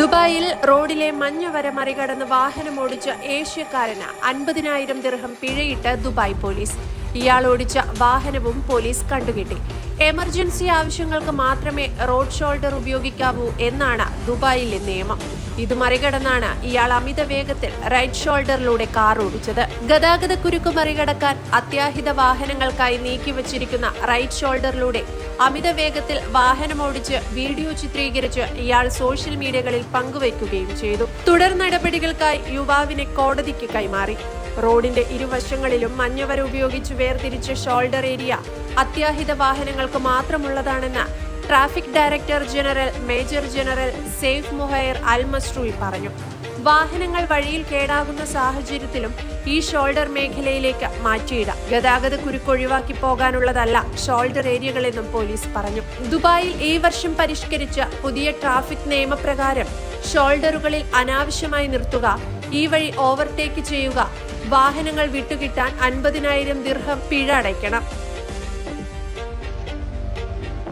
ദുബായിൽ റോഡിലെ മഞ്ഞുവര മറികടന്ന് വാഹനം ഓടിച്ച ഏഷ്യക്കാരന് അൻപതിനായിരം ദിർഹം പിഴയിട്ട് ദുബായ് പോലീസ്. ഇയാൾ ഓടിച്ച വാഹനവും പോലീസ് കണ്ടുകിട്ടി. എമർജൻസി ആവശ്യങ്ങൾക്ക് മാത്രമേ റോഡ് ഷോൾഡർ ഉപയോഗിക്കാവൂ എന്നാണ് ദുബായിലെ നിയമം. ഇത് മറികടന്നാണ് ഇയാൾ അമിത വേഗത്തിൽ റൈറ്റ് ഷോൾഡറിലൂടെ കാർ ഓടിച്ചത്. ഗതാഗത കുരുക്ക് മറികടക്കാൻ അത്യാഹിത വാഹനങ്ങൾക്കായി നീക്കിവച്ചിരിക്കുന്ന റൈറ്റ് ഷോൾഡറിലൂടെ അമിത വേഗത്തിൽ വാഹനമോടിച്ച് വീഡിയോ ചിത്രീകരിച്ച് ഇയാൾ സോഷ്യൽ മീഡിയകളിൽ പങ്കുവയ്ക്കുകയും ചെയ്തു. തുടർ നടപടികൾക്കായി യുവാവിനെ കോടതിക്ക് കൈമാറി. റോഡിന്റെ ഇരുവശങ്ങളിലും മഞ്ഞവര ഉപയോഗിച്ച് വേർതിരിച്ച ഷോൾഡർ ഏരിയ അത്യാഹിത വാഹനങ്ങൾക്ക് മാത്രമുള്ളതാണെന്ന് traffic director general major general Saif Muhair Al Mazrouei പറഞ്ഞു. വാഹനങ്ങൾ വഴിയിൽ കേടാകുന്ന സാഹചര്യത്തിലും ഈ ഷോൾഡർ മേഖലയിലേക്ക് മാറ്റിയിടാം. ഗതാഗത കുരുക്കൊഴിവാക്കി പോകാനുള്ളതല്ല ഷോൾഡർ ഏരിയകളെന്നും പോലീസ് പറഞ്ഞു. ദുബായിൽ ഈ വർഷം പരിഷ്കരിച്ച പുതിയ ട്രാഫിക് നിയമപ്രകാരം ഷോൾഡറുകളിൽ അനാവശ്യമായി നിർത്തുക ഈ വഴി ഓവർടേക്ക് ചെയ്യുക വാഹനങ്ങൾ വിട്ടുകിട്ടാൻ അൻപതിനായിരം ദിർഹം പിഴ അടയ്ക്കണം.